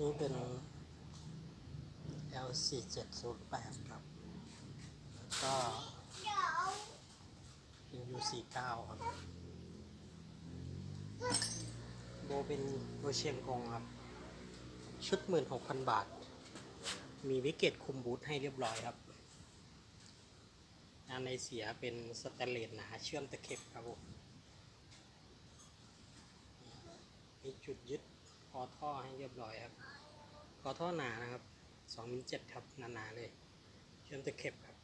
นี้เป็น L4708 ครับแล้วก็ U49 ครับ โบเป็นโบเชียงกงครับ ชุด 16,000 บาท มีวิกเกตคุมบูทให้เรียบร้อยครับงานในเสียเป็นสแตนเลสหนาเชื่อมตะเข็บครับผมมีจุดยึด อท่อให้เรียบร้อยครับคอท่อหนานะครับ2มิล7ครับหนาๆเลยเชื่อมตะเข็บครับ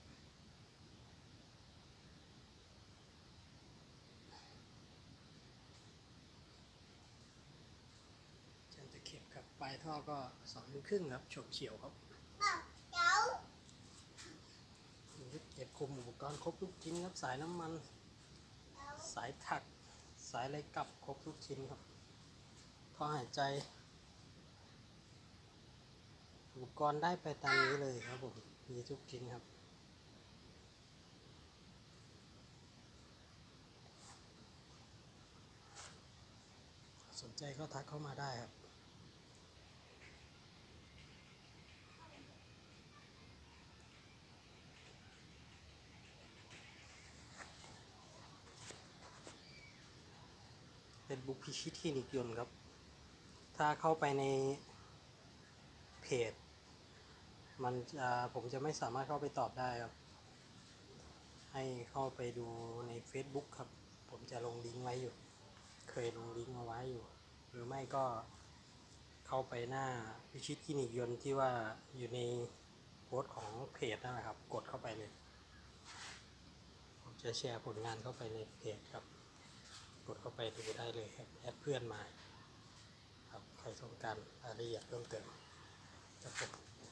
เชื่อมตะเข็บครับปลายท่อก็2มิลครึ่งครับฉบเฉียวครับยึดเก็บคุมอุปกรณ์ครบทุกชิ้นครับสายน้ำมัน สายถักสายอะไรกลับครบทุกชิ้นครับ ท่อหายใจ อุปกรณ์ได้ไปตามนี้เลยครับผม มีทุกชิ้นครับสนใจก็ทักเข้ามาได้ครับ เป็นบุ๊กพิชิตคลินิกยนต์ครับ ถ้าเข้าไปในเพจ มันจะผมจะไม่สามารถเข้าไปตอบได้ครับ ให้เข้าไปดูใน Facebook ครับ ผมจะลงลิงก์ไว้อยู่ เคยลงลิงก์เอาไว้อยู่ หรือไม่ก็เข้าไปหน้าพิชิตคลินิกยนต์ที่ว่าอยู่ในโพสต์ของเพจนั่นแหละครับ กดเข้าไปเลย ผมจะแชร์ผลงานเข้าไปในเพจครับ กดเข้าไปดูได้เลยครับแอดเพื่อนมา ใครต้องการรายละเอียดเพิ่มเติมครับผม